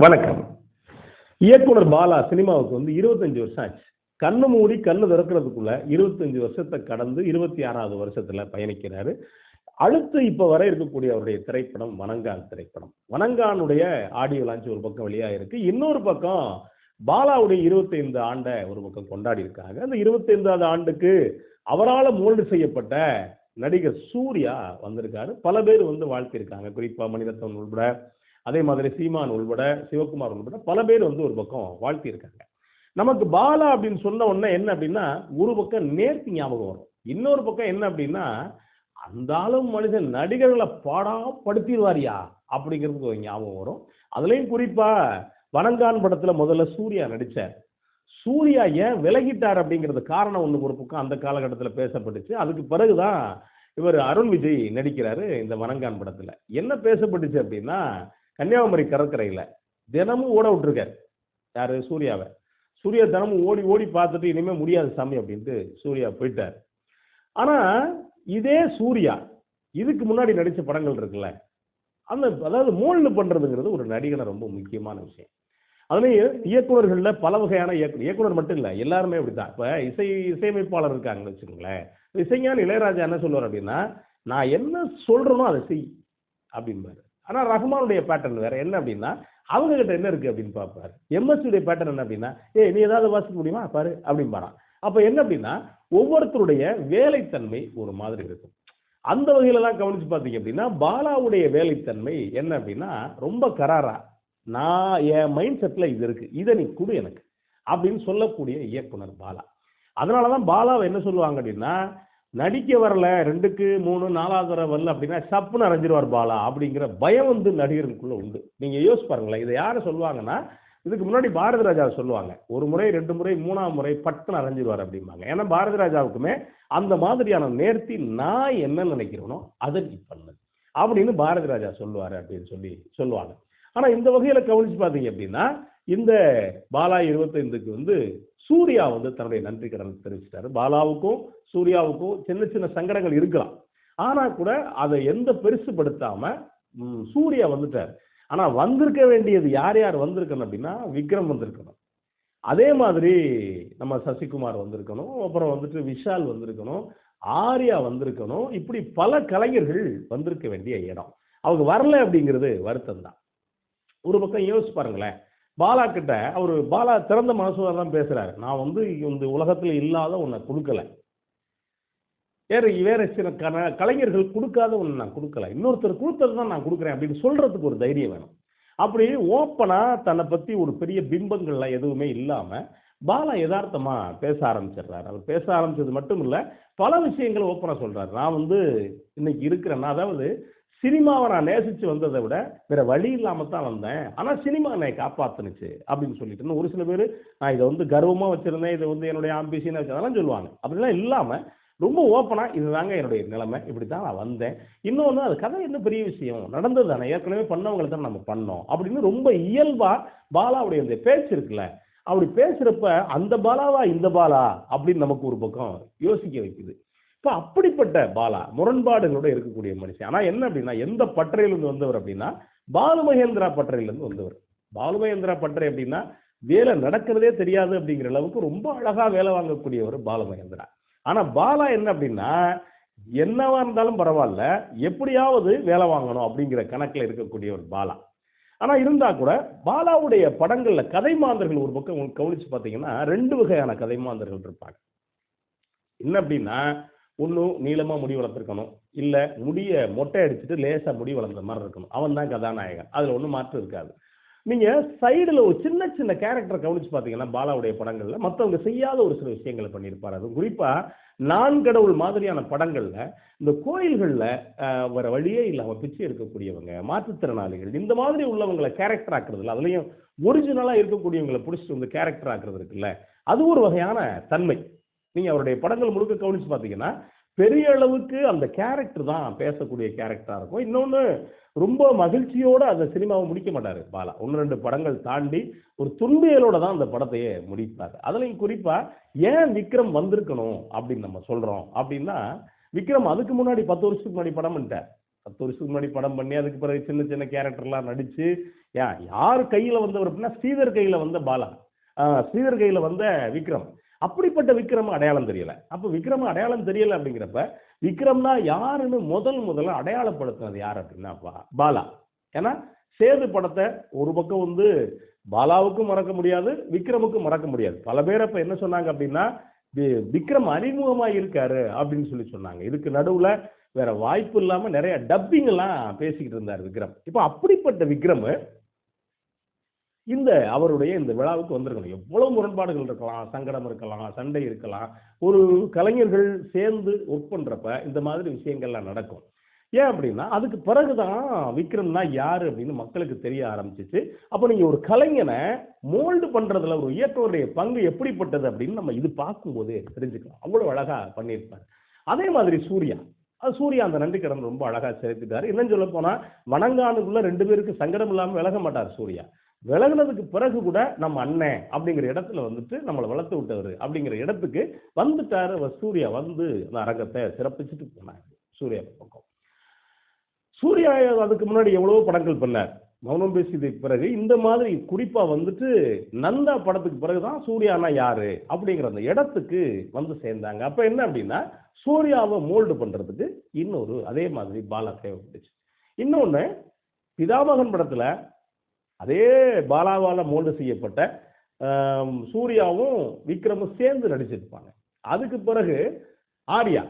வணக்கம். இயக்குனர் பாலா சினிமாவுக்கு வந்து இருபத்தஞ்சு வருஷம் ஆச்சு. கண்ணு மூடி கண்ணு திறக்கிறதுக்குள்ள இருபத்தஞ்சு வருஷத்தை கடந்து இருபத்தி ஆறாவது வருஷத்துல பயணிக்கிறாரு. அடுத்து இப்ப வர இருக்கக்கூடிய அவருடைய திரைப்படம் வனங்கான் திரைப்படம். வனங்கானுடைய ஆடியோ லான்ச் ஒரு பக்கம் வெளியாக இருக்கு. இன்னொரு பக்கம் பாலாவுடைய இருபத்தைந்து ஆண்டை ஒரு பக்கம் கொண்டாடி இருக்காங்க. அந்த இருபத்தைந்தாவது ஆண்டுக்கு அவரால் மோல்டு செய்யப்பட்ட நடிகர் சூர்யா வந்திருக்காரு. பல பேர் வந்து வாழ்த்திருக்காங்க குறிப்பா மணிரத்னம் உள்பட அதே மாதிரி சீமான் உள்பட சிவகுமார் உள்பட பல பேர் வந்து ஒரு பக்கம் வாழ்த்தியிருக்காங்க. நமக்கு பாலா அப்படின்னு சொன்ன உடனே என்ன அப்படின்னா ஒரு பக்கம் நேர்த்தி ஞாபகம் வரும். இன்னொரு பக்கம் என்ன அப்படின்னா அந்த அளவு மனுஷன் நடிகர்களை பாடாப்படுத்திடுவாரியா அப்படிங்கிறதுக்கு ஒரு ஞாபகம் வரும். அதுலேயும் குறிப்பா வனங்கான் படத்துல முதல்ல சூர்யா நடித்தார் சூர்யா ஏன் விலகிட்டார் அப்படிங்கிறது காரணம் ஒன்று ஒரு பக்கம் அந்த காலகட்டத்தில் பேசப்பட்டுச்சு. அதுக்கு பிறகுதான் இவர் அருண் விஜய் நடிக்கிறாரு இந்த வனங்கான் படத்துல. என்ன பேசப்பட்டுச்சு அப்படின்னா கன்னியாகுமரி கடற்கரையில் தினமும் ஓட விட்டுருக்காரு. யாரு? சூர்யாவை. சூர்யா தினமும் ஓடி ஓடி பார்த்துட்டு இனிமே முடியாது சாமி அப்படின்ட்டு சூர்யா போயிட்டார். ஆனால் இதே சூர்யா இதுக்கு முன்னாடி நடித்த படங்கள் இருக்குல்ல அந்த அதாவது மோல்டு பண்ணுறதுங்கிறது ஒரு நடிகனை ரொம்ப முக்கியமான விஷயம். அதுலேயும் இயக்குநர்களில் பல வகையான இயக்குனர் இயக்குனர் மட்டும் இல்லை எல்லாருமே அப்படிதான் இப்போ இசை இசையமைப்பாளர் இருக்காங்கன்னு வச்சுக்கோங்களேன் இசைஞான இளையராஜா என்ன சொல்லுவார் அப்படின்னா நான் என்ன சொல்கிறேனோ அதை செய் அப்படின்பாரு ஆனால் ரஹ்மானுடைய பேட்டர்ன் வேற என்ன அப்படின்னா அவங்க கிட்ட என்ன இருக்கு அப்படின்னு பார்ப்பாரு. எம்எஸ்சியுடைய பேட்டர்ன் என்ன அப்படின்னா ஏ நீ ஏதாவது வாசிக்க முடியுமா? பாரு அப்படிம்பாரான் அப்போ என்ன அப்படின்னா ஒவ்வொருத்தருடைய வேலைத்தன்மை ஒரு மாதிரி இருக்கும். அந்த வகையில தான் கவனிச்சு பார்த்தீங்க அப்படின்னா பாலாவுடைய வேலைத்தன்மை என்ன அப்படின்னா ரொம்ப கராரா. நான் என் மைண்ட் செட்ல இது இருக்கு இதை நீ கொடு எனக்கு அப்படின்னு சொல்லக்கூடிய இயக்குனர் பாலா. அதனாலதான் பாலாவை என்ன சொல்லுவாங்க அப்படின்னா நடிக்க வரல ரெண்டுக்கு மூணு நாலாவது வரை வரல அப்படின்னா சப்புன்னு அரைஞ்சிருவார் பாலா அப்படிங்கிற பயம் வந்து நடிகர்களுக்குள்ள உண்டு. நீங்க யோசிச்சு பாருங்களேன் இதை யார் சொல்லுவாங்கன்னா இதுக்கு முன்னாடி பாரதி ராஜா சொல்லுவாங்க ஒரு முறை ரெண்டு முறை மூணாம் முறை பட்டுன்னு அரைஞ்சிருவார் அப்படிம்பாங்க. ஏன்னா பாரதி ராஜாவுக்குமே அந்த மாதிரியான நேர்த்தி நான் என்ன நினைக்கிறேனோ அதை பண்ணது அப்படின்னு பாரதி ராஜா சொல்லுவார் அப்படின்னு சொல்லி சொல்லுவாங்க. ஆனா இந்த வகையில கவனிச்சு பார்த்தீங்க அப்படின்னா இந்த பாலா இருபத்தைந்துக்கு வந்து சூர்யா வந்து தன்னுடைய நன்றி கடன் தெரிவிச்சிட்டாரு. பாலாவுக்கும் சூர்யாவுக்கும் சின்ன சின்ன சங்கடங்கள் இருக்கலாம். ஆனா கூட அதை எந்த பெருசுபடுத்தாம சூர்யா வந்துட்டார். ஆனா வந்திருக்க வேண்டியது யார் யார் வந்திருக்கணும் அப்படின்னா விக்ரம் வந்திருக்கணும். அதே மாதிரி நம்ம சசிகுமார் வந்திருக்கணும். அப்புறம் வந்துட்டு விஷால் வந்திருக்கணும். ஆர்யா வந்திருக்கணும். இப்படி பல கலைஞர்கள் வந்திருக்க வேண்டிய இடம். அவங்க வரல அப்படிங்கிறது வருத்தம் தான் ஒரு பக்கம் யோசிச்சு பாருங்களேன். பாலா கிட்ட அவர் பாலா திறந்த மனசோட தான் பேசுறாரு. நான் வந்து இந்த உலகத்துல இல்லாத உன்னை கொடுக்கல. வேற வேற சில கன- கலைஞர்கள் கொடுக்காத ஒன்று நான் கொடுக்கல. இன்னொருத்தர் கொடுத்தது தான் நான் கொடுக்குறேன் அப்படின்னு சொல்றதுக்கு ஒரு தைரியம் வேணும். அப்படி ஓப்பனா தன்னை பத்தி ஒரு பெரிய பிம்பங்கள்லாம் எதுவுமே இல்லாம பாலா யதார்த்தமா பேச ஆரம்பிச்சிடுறாரு. அவர் பேச ஆரம்பிச்சது மட்டும் இல்லை பல விஷயங்களை ஓப்பனா சொல்றாரு. நான் வந்து இன்னைக்கு இருக்கிறேன்னா அதாவது சினிமாவை நான் நேசிச்சு வந்ததை விட வேற வழி இல்லாமல் தான் வந்தேன். ஆனால் சினிமா என்னை காப்பாத்துனுச்சு அப்படின்னு சொல்லிட்டு ஒரு சில பேர் நான் இதை வந்து கர்வமாக வச்சிருந்தேன் இதை வந்து என்னுடைய ஆம்பிஷன் அதெல்லாம் சொல்லுவாங்க. அப்படிலாம் இல்லாமல் ரொம்ப ஓப்பனாக இதுதாங்க என்னுடைய நிலைமை. இப்படி தான் நான் வந்தேன். இன்னொன்று அது கதை என்ன பெரிய விஷயம்? நடந்தது தானே. ஏற்கனவே பண்ணவங்களை தான் நம்ம பண்ணோம். அப்படின்னு ரொம்ப இயல்பாக பாலாவுடைய அந்த பேச்சு இருக்குல்ல அப்படி பேசுகிறப்ப அந்த பாலாவா இந்த பாலா? அப்படின்னு நமக்கு ஒரு பக்கம் யோசிக்க வைக்குது. இப்போ அப்படிப்பட்ட பாலா முரண்பாடுகளோட இருக்கக்கூடிய மனுஷன். ஆனால் என்ன அப்படின்னா எந்த பட்டறையிலிருந்து வந்தவர் அப்படின்னா பாலுமகேந்திரா பட்டறையிலிருந்து வந்தவர். பாலுமகேந்திரா பட்டறை அப்படின்னா வேலை நடக்கிறதே தெரியாது அப்படிங்கிற அளவுக்கு ரொம்ப அழகாக வேலை வாங்கக்கூடியவர் பாலுமகேந்திரா. மகேந்திரா பாலா என்ன அப்படின்னா என்னவா இருந்தாலும் பரவாயில்ல எப்படியாவது வேலை வாங்கணும் அப்படிங்கிற கணக்கில் இருக்கக்கூடிய ஒரு பாலா. ஆனால் இருந்தால் கூட பாலாவுடைய படங்களில் கதை மாந்தர்கள் ஒரு பக்கம் உங்களுக்கு கவனித்து பார்த்தீங்கன்னா ரெண்டு வகையான கதை மாந்தர்கள் இருப்பாங்க. என்ன அப்படின்னா ஒன்றும் நீளமாக முடி வளர்த்துருக்கணும். இல்லை முடியை மொட்டை அடிச்சுட்டு லேசாக முடி வளர்ந்த மாதிரி இருக்கணும். அவன் தான் கதாநாயகன். அதில் ஒன்றும் மாற்றம் இருக்காது. நீங்கள் சைடில் ஒரு சின்ன சின்ன கேரக்டர் கவனிச்சு பார்த்தீங்கன்னா பாலாவுடைய படங்களில் மற்றவங்க செய்யாத ஒரு சில விஷயங்களை பண்ணியிருப்பார். அது குறிப்பாக நான் கடவுள் மாதிரியான படங்களில் இந்த கோயில்களில் வர வழியே இல்லாமல் பிச்சை எடுக்கக்கூடியவங்க மாற்றுத்திறனாளிகள் இந்த மாதிரி உள்ளவங்களை கேரக்டர் ஆக்குறதுல அதுலேயும் ஒரிஜினலாக இருக்கக்கூடியவங்களை பிடிச்சிட்டு வந்து கேரக்டர் ஆக்குறது இருக்குல்ல அது ஒரு வகையான தன்மை. நீங்கள் அவருடைய படங்கள் முழுக்க கவனித்து பார்த்தீங்கன்னா பெரிய அளவுக்கு அந்த கேரக்டர் தான் பேசக்கூடிய கேரக்டராக இருக்கும். இன்னொன்று ரொம்ப மகிழ்ச்சியோடு அந்த சினிமாவை முடிக்க மாட்டார் பாலா. ஒன்று ரெண்டு படங்கள் தாண்டி ஒரு துன்பியலோட தான் அந்த படத்தையே முடிப்பார். அதுலையும் குறிப்பாக ஏன் விக்ரம் வந்திருக்கணும் அப்படின்னு நம்ம சொல்கிறோம் அப்படின்னா விக்ரம் அதுக்கு முன்னாடி பத்து வருஷத்துக்கு முன்னாடி படம் பண்ணிட்டார். பத்து வருஷத்துக்கு முன்னாடி படம் பண்ணி அதுக்கு பிறகு சின்ன சின்ன கேரக்டர்லாம் நடித்து ஏன் யார் கையில் வந்தவர் அப்படின்னா ஸ்ரீதர் கையில் வந்த பாலா. ஸ்ரீதர் கையில் வந்த விக்ரம். அப்படிப்பட்ட விக்ரம அடையாளம் தெரியல. அப்ப விக்ரம் அடையாளம் தெரியல அப்படிங்கிறப்ப விக்ரம்னா யாருன்னு முதல் முதல்ல அடையாளப்படுத்தினது யார் அப்படின்னா பா- பாலா. ஏன்னா சேது படத்தை ஒரு பக்கம் வந்து பாலாவுக்கும் மறக்க முடியாது விக்ரமுக்கும் மறக்க முடியாது. பல பேர் அப்ப என்ன சொன்னாங்க அப்படின்னா விக்ரம் அறிமுகமா இருக்காரு அப்படின்னு சொல்லி சொன்னாங்க. இதுக்கு நடுவுல வேற வாய்ப்பு இல்லாம நிறைய டப்பிங் எல்லாம் பேசிக்கிட்டு இருந்தார் விக்ரம். இப்போ அப்படிப்பட்ட விக்ரம் இந்த அவருடைய இந்த விழாவுக்கு வந்திருக்கணும் எவ்வளவு முரண்பாடுகள் இருக்கலாம் சங்கடம் இருக்கலாம் சண்டை இருக்கலாம். ஒரு கலைஞர்கள் சேர்ந்து ஒர்க் பண்றப்ப இந்த மாதிரி விஷயங்கள்லாம் நடக்கும். ஏன் அப்படின்னா அதுக்கு பிறகுதான் விக்ரம்னா யாரு அப்படின்னு மக்களுக்கு தெரிய ஆரம்பிச்சிச்சு. அப்போ நீங்க ஒரு கலைஞனை மோல்டு பண்றதுல ஒரு இயக்குவருடைய பங்கு எப்படிப்பட்டது அப்படின்னு நம்ம இது பார்க்கும்போது தெரிஞ்சுக்கலாம். அவ்வளவு அழகா பண்ணியிருப்பார். அதே மாதிரி சூர்யா. அது சூர்யா அந்த நன்றி கடன் ரொம்ப அழகா செலுத்திட்டாரு. என்னன்னு சொல்ல போனா வணங்கானுக்குள்ள ரெண்டு பேருக்கு சங்கடம் இல்லாமல் விலக மாட்டார் சூர்யா. விலகுனதுக்கு பிறகு கூட நம்ம அண்ணன் அப்படிங்கிற இடத்துல வந்துட்டு நம்மளை வளர்த்து விட்டவர் அப்படிங்கிற இடத்துக்கு வந்துட்டாரு. அவர் சூர்யா வந்து அந்த அரங்கத்தை சிறப்பிச்சுட்டு போனார். சூர்யா பக்கம். சூர்யா அதுக்கு முன்னாடி எவ்வளவோ படங்கள் பண்ணார். மௌனம் பேசியதுக்கு பிறகு இந்த மாதிரி குறிப்பா வந்துட்டு நந்தா படத்துக்கு பிறகுதான் சூர்யானா யாரு அப்படிங்கிற அந்த இடத்துக்கு வந்து சேர்ந்தாங்க. அப்ப என்ன அப்படின்னா சூர்யாவை மோல்டு பண்றதுக்கு இன்னொரு அதே மாதிரி பாலா தேவைப்பட்டுச்சு. இன்னொன்னு பிதாமகன் படத்துல அதே பாலாவால் மோல்டு செய்யப்பட்ட சூர்யாவும் விக்ரமும் சேர்ந்து நடிச்சிருப்பாங்க. அதுக்கு பிறகு ஆர்யா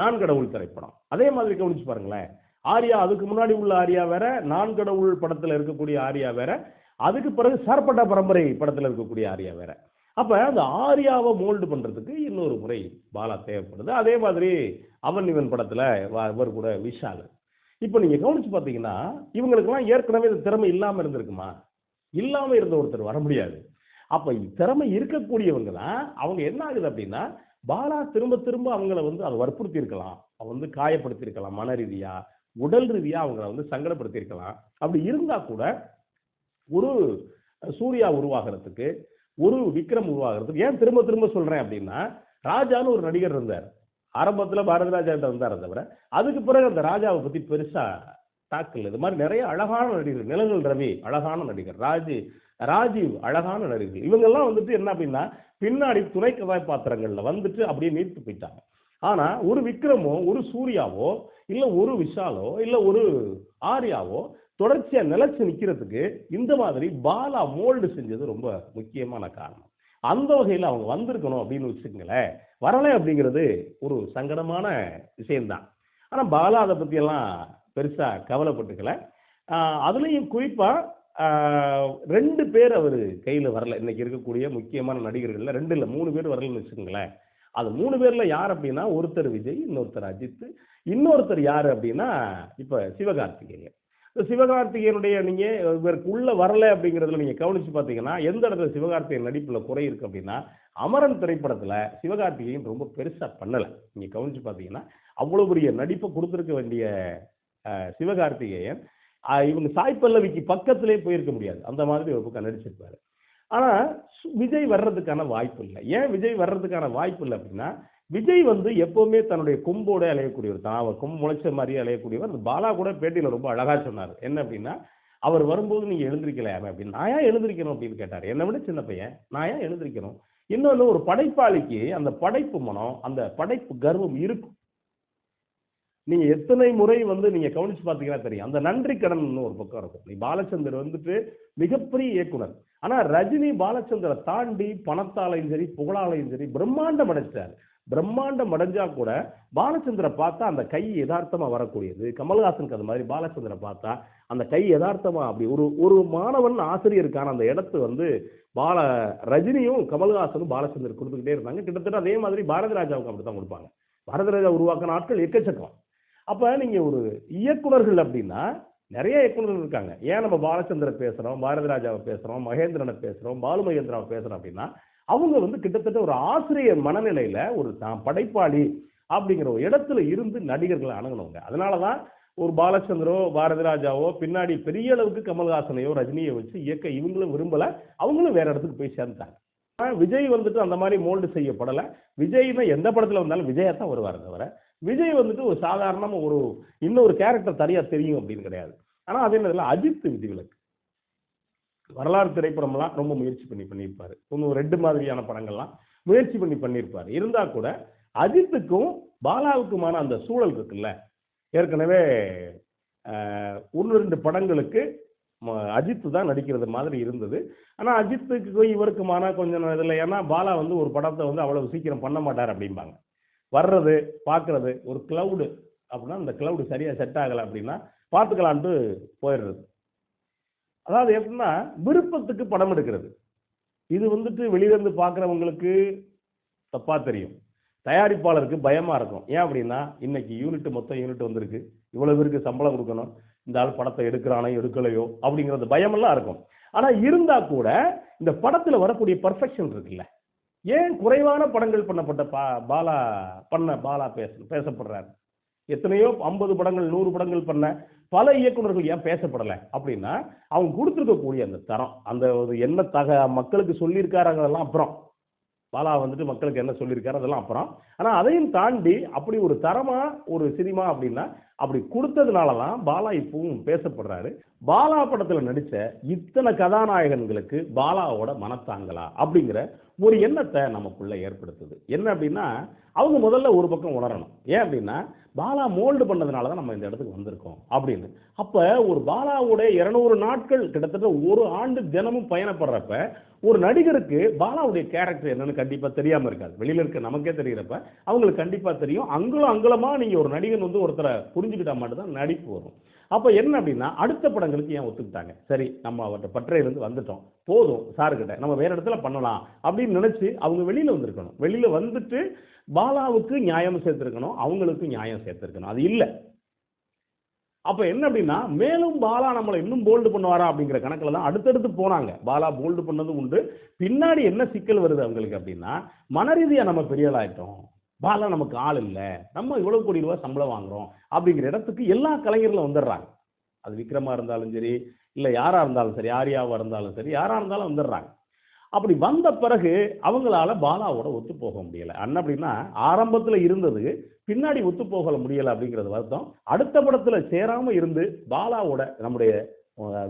நான் கடவுள் திரைப்படம். அதே மாதிரி கவனிச்சு பாருங்களேன். ஆர்யா அதுக்கு முன்னாடி உள்ள ஆர்யா வேற நான் கடவுள் படத்தில் இருக்கக்கூடிய ஆர்யா வேற அதுக்கு பிறகு சரப்பட்ட பரம்பரை படத்தில் இருக்கக்கூடிய ஆர்யா வேற. அப்ப அந்த ஆர்யாவை மோல்டு பண்றதுக்கு இன்னொரு முறை பாலா தேவைப்படுது. அதே மாதிரி அவன் இவன் படத்துல இவர் கூட விஷால். இப்போ நீங்க கவனிச்சு பார்த்தீங்கன்னா இவங்களுக்கெல்லாம் ஏற்கனவே இந்த திறமை இல்லாமல் இருந்திருக்குமா? இல்லாமல் இருந்த ஒருத்தர் வர முடியாது. அப்போ திறமை இருக்கக்கூடியவங்க தான் அவங்க என்ன ஆகுது அப்படின்னா பாலா திரும்ப திரும்ப அவங்கள வந்து அதை வற்புறுத்தி இருக்கலாம் அவங்க வந்து காயப்படுத்தியிருக்கலாம் மன ரீதியா உடல் ரீதியா அவங்கள வந்து சங்கடப்படுத்தியிருக்கலாம். அப்படி இருந்தா கூட ஒரு சூர்யா உருவாகிறதுக்கு ஒரு விக்ரம் உருவாகிறதுக்கு ஏன் திரும்ப திரும்ப சொல்றேன் அப்படின்னா ராஜான்னு ஒரு நடிகர் இருந்தார். ஆரம்பத்தில் பாரத ராஜா கிட்ட வந்தார் தவிர அதுக்கு பிறகு அந்த ராஜாவை பற்றி பெருசாக தாக்கல் இது மாதிரி நிறைய அழகான நடிகர் நிலங்கள் ரவி அழகான நடிகர் ராஜி ராஜீவ் அழகான நடிகர் இவங்கெல்லாம் வந்துட்டு என்ன அப்படின்னா பின்னாடி துணை கதாபாத்திரங்களில் வந்துட்டு அப்படியே நீர்த்து போயிட்டாங்க. ஆனால் ஒரு விக்ரமோ ஒரு சூர்யாவோ இல்லை ஒரு விஷாலோ இல்லை ஒரு ஆர்யாவோ தொடர்ச்சியாக நிலச்சி நிற்கிறதுக்கு இந்த மாதிரி பாலா மோல்டு செஞ்சது ரொம்ப முக்கியமான காரணம். அந்த வகையில் அவங்க வந்திருக்கணும் அப்படின்னு வச்சுக்கங்களேன். வரலை அப்படிங்கிறது ஒரு சங்கடமான விஷயம்தான். ஆனால் பாலா அதை பற்றியெல்லாம் பெருசாக கவலைப்பட்டுக்கல. அதுலேயும் குறிப்பாக ரெண்டு பேர் அவர் கையில் வரல. இன்னைக்கு இருக்கக்கூடிய முக்கியமான நடிகர்கள்ல ரெண்டு இல்லை மூணு பேர் வரலன்னு வச்சுக்கோங்களேன். அது மூணு பேரில் யார் அப்படின்னா ஒருத்தர் விஜய் இன்னொருத்தர் அஜித் இன்னொருத்தர் யார் அப்படின்னா இப்போ சிவகார்த்திகேயன். சிவகார்த்திகேயனுடைய நீங்கள் இவருக்கு உள்ள வரல அப்படிங்கிறதுல நீங்கள் கவனித்து பார்த்தீங்கன்னா எந்த இடத்துல சிவகார்த்திகேயன் நடிப்பில் குறை இருக்கு அப்படின்னா அமரன் திரைப்படத்தில் சிவகார்த்திகேயன் ரொம்ப பெருசாக பண்ணலை. நீங்கள் கவனித்து பார்த்தீங்கன்னா அவ்வளோ பெரிய நடிப்பை கொடுத்துருக்க வேண்டிய சிவகார்த்திகேயன் இவங்க சாய் பல்லவிக்கு பக்கத்திலே போயிருக்க முடியாது. அந்த மாதிரி ஒரு பக்கம் நடிச்சிருப்பாரு. ஆனால் சு- விஜய் வர்றதுக்கான வாய்ப்பு இல்லை. ஏன் விஜய் வர்றதுக்கான வாய்ப்பு இல்லை அப்படின்னா விஜய் வந்து எப்போவுமே தன்னுடைய கொம்போட அலையக்கூடியவர் தான். அவர் கொம்பு முளைச்ச மாதிரியே அலையக்கூடியவர். அந்த பாலா கூட பேட்டியில் ரொம்ப அழகா சொன்னார். என்ன அப்படின்னா அவர் வரும்போது நீங்க எழுந்திருக்கலையாமே அப்படின்னு. நான் ஏன் எழுந்திருக்கணும்? அப்படின்னு கேட்டார். என்னை விட சின்ன பையன். நான் ஏன் எழுந்திருக்கணும்? இன்னொன்று ஒரு படைப்பாளிக்கு அந்த படைப்பு மனம் அந்த படைப்பு கர்வம் இருக்கும். நீங்க எத்தனை முறை வந்து நீங்க கவனிச்சு பார்த்தீங்கன்னா தெரியும். அந்த நன்றி கடன் ஒரு பக்கம் இருக்கும். நீ பாலச்சந்தர் வந்துட்டு மிகப்பெரிய இயக்குனர். ஆனா ரஜினி பாலச்சந்தரை தாண்டி பணத்தாலையும் சரி புகழாலையும் சரி பிரம்மாண்டம் அடைச்சிட்டாரு. பிரம்மாண்டம் அடைஞ்சா கூட பாலச்சந்திர பார்த்தா அந்த கை யதார்த்தமா வரக்கூடியது. கமல்ஹாசனுக்கு அது மாதிரி பாலச்சந்திர பார்த்தா அந்த கை யதார்த்தமா அப்படி ஒரு ஒரு மாணவன் ஆசிரியருக்கான அந்த இடத்து வந்து பால ரஜினியும் கமல்ஹாசனும் பாலச்சந்தர் கொடுத்துக்கிட்டே இருந்தாங்க. கிட்டத்தட்ட அதே மாதிரி பாரதி ராஜாவுக்கு அப்படித்தான் கொடுப்பாங்க. பாரதி ராஜா உருவாக்கின ஆட்கள் எக்கச்சக்கம். அப்ப நீங்க ஒரு இயக்குனர்கள் அப்படின்னா நிறைய இயக்குனர்கள் இருக்காங்க. ஏன் நம்ம பாலச்சந்திர பேசுறோம் பாரதி ராஜாவை பேசுறோம் மகேந்திரனை பேசுறோம் பாலு மகேந்திராவை பேசுறோம் அப்படின்னா அவங்க வந்து கிட்டத்தட்ட ஒரு ஆசிரியர் மனநிலையில ஒரு தான் படைப்பாளி அப்படிங்கிற ஒரு இடத்துல இருந்து நடிகர்களை அணுகுனவங்க அதனாலதான் ஒரு பாலச்சந்திரோ பாரதிராஜாவோ பின்னாடி பெரிய அளவுக்கு கமல்ஹாசனையோ ரஜினியோ வச்சு இயக்க இவங்களும் விரும்பல. அவங்களும் வேற இடத்துக்கு போய் சேர்ந்துட்டாங்க. விஜய் வந்துட்டு அந்த மாதிரி மோல்டு செய்யப்படல. விஜய்னா எந்த படத்துல வந்தாலும் விஜயா தான் வருவார் தவிர விஜய் வந்துட்டு ஒரு சாதாரணமா ஒரு இன்னொரு கேரக்டர் தனியா தெரியும் அப்படின்னு கிடையாது. ஆனா அதே நேரத்தில் அஜித் விதிவிலக்கு. வரலாறு திரைப்படம்லாம் ரொம்ப முயற்சி பண்ணி பண்ணியிருப்பார். இன்னும் ரெண்டு மாதிரியான படங்கள்லாம் முயற்சி பண்ணி பண்ணியிருப்பாரு. இருந்தால் கூட அஜித்துக்கும் பாலாவுக்குமான அந்த சூழல் இருக்குல்ல. ஏற்கனவே ஒன்று ரெண்டு படங்களுக்கு ம- அஜித் தான் நடிக்கிறது மாதிரி இருந்தது. ஆனால் அஜித்துக்கு இவருக்குமான கொஞ்சம் இதில் ஏன்னா பாலா வந்து ஒரு படத்தை வந்து அவ்வளவு சீக்கிரம் பண்ண மாட்டார் அப்படிம்பாங்க. வர்றது பார்க்கறது ஒரு கிளவுடு அப்படின்னா அந்த கிளவுடு சரியாக செட் ஆகலை அப்படின்னா பார்த்துக்கலான்ட்டு போயிடுறது. அதாவது எப்படின்னா விருப்பத்துக்கு படம் எடுக்கிறது. இது வந்துட்டு வெளியிலேருந்து பார்க்குறவங்களுக்கு தப்பாக தெரியும். தயாரிப்பாளருக்கு பயமாக இருக்கும். ஏன் அப்படின்னா இன்னைக்கு யூனிட் மொத்தம் யூனிட் வந்திருக்கு. இவ்வளோ பேருக்கு சம்பளம் கொடுக்கணும். இந்த ஆள் படத்தை எடுக்கிறானோ எடுக்கலையோ அப்படிங்கிறது பயமெல்லாம் இருக்கும். ஆனால் இருந்தால் கூட இந்த படத்தில் வரக்கூடிய பர்ஃபெக்ஷன் இருக்குல்ல. ஏன் குறைவான படங்கள் பண்ணப்பட்ட பா பாலா பண்ண பாலா பேச பேசப்படுறாரு? எத்தனையோ ஐம்பது படங்கள் நூறு படங்கள் பண்ண பல இயக்குனர்கள் ஏன் பேசப்படலை? அப்படின்னா அவங்க கொடுத்துருக்கக்கூடிய அந்த தரம் அந்த ஒரு என்ன தக மக்களுக்கு சொல்லியிருக்காருங்கிறதெல்லாம் அப்புறம். பாலா வந்துட்டு மக்களுக்கு என்ன சொல்லியிருக்காரு அதெல்லாம் அப்புறம். ஆனால் அதையும் தாண்டி அப்படி ஒரு தரமாக ஒரு சினிமா அப்படின்னா அப்படி கொடுத்ததுனால தான் பாலா இப்பவும் பேசப்படுறாரு. பாலா படத்தில் நடித்த இத்தனை கதாநாயகன்களுக்கு பாலாவோட மனத்தாங்களா அப்படிங்கிற ஒரு எண்ணத்தை நமக்குள்ளே ஏற்படுத்துது. என்ன அப்படின்னா அவங்க முதல்ல ஒரு பக்கம் உணரணும். ஏன் அப்படின்னா பாலா மோல்டு பண்ணதுனால தான் நம்ம இந்த இடத்துக்கு வந்திருக்கோம் அப்படின்னு. அப்போ ஒரு பாலாவோட இரநூறு நாட்கள் கிட்டத்தட்ட ஒரு ஆண்டு தினமும் பயணப்படுறப்ப ஒரு நடிகருக்கு பாலாவுடைய கேரக்டர் என்னன்னு கண்டிப்பாக தெரியாமல் இருக்காது. வெளியில் இருக்க நமக்கே தெரிகிறப்ப அவங்களுக்கு கண்டிப்பாக தெரியும். அங்குலம் அங்குலமாக நீங்கள் ஒரு நடிகன் வந்து ஒருத்தரை புரிஞ்சுக்கிட்டால் மட்டும்தான் நடிப்பு வரும். அப்போ என்ன அப்படின்னா அடுத்த படங்களுக்கு ஏன் ஒத்துக்கிட்டாங்க? சரி நம்ம அவர்கிட்ட பற்றையிலிருந்து வந்துட்டோம். போதும் சாருக்கிட்ட நம்ம வேற இடத்துல பண்ணலாம் அப்படின்னு நினச்சி அவங்க வெளியில் வந்திருக்கணும். வெளியில் வந்துட்டு பாலாவுக்கு நியாயம் சேர்த்துருக்கணும் அவங்களுக்கு நியாயம் சேர்த்துருக்கணும். அது இல்லை. அப்போ என்ன அப்படின்னா மேலும் பாலா நம்மளை இன்னும் போல்டு பண்ணுவாரா அப்படிங்கிற கணக்கில் தான் அடுத்தடுத்து போனாங்க. பாலா போல்டு பண்ணது உண்டு. பின்னாடி என்ன சிக்கல் வருது அவங்களுக்கு அப்படின்னா மனரீதியா நம்ம பெரியாளாயிட்டோம். பாலா நமக்கு ஆள் இல்லை. நம்ம இவ்வளவு கோடி ரூபாய் சம்பளம் வாங்குறோம் அப்படிங்கிற இடத்துக்கு எல்லா கலைஞர்களும் வந்துடுறாங்க. அது விக்ரமா இருந்தாலும் சரி இல்லை யாராக இருந்தாலும் சரி ஆரியாவாக இருந்தாலும் சரி யாராக இருந்தாலும் வந்துடுறாங்க. அப்படி வந்த பிறகு அவங்களால பாலாவோட ஒத்து போக முடியலை. அண்ணன் அப்படின்னா ஆரம்பத்தில் இருந்தது பின்னாடி ஒத்து போக முடியலை அப்படிங்கிறது வருத்தம். அடுத்த படத்தில் சேராமல் இருந்து பாலாவோட நம்முடைய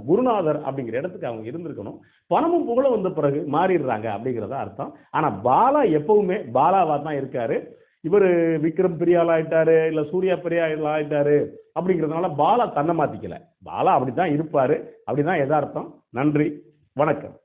குருநாதர் அப்படிங்கிற இடத்துக்கு அவங்க இருந்திருக்கணும். பணமும் புகழும் வந்த பிறகு மாறிடுறாங்க அப்படிங்கிறத அர்த்தம். ஆனா பாலா எப்பவுமே பாலாவா தான் இருக்காரு. இவர் விக்ரம் பெரிய ஆயிட்டாரு இல்ல சூர்யா பெரிய ஆயிட்டாரு அப்படிங்கிறதுனால பாலா தன்னை மாத்திக்கல. பாலா அப்படிதான் இருப்பாரு. அப்படிதான் எதார்த்தம் நன்றி. வணக்கம்.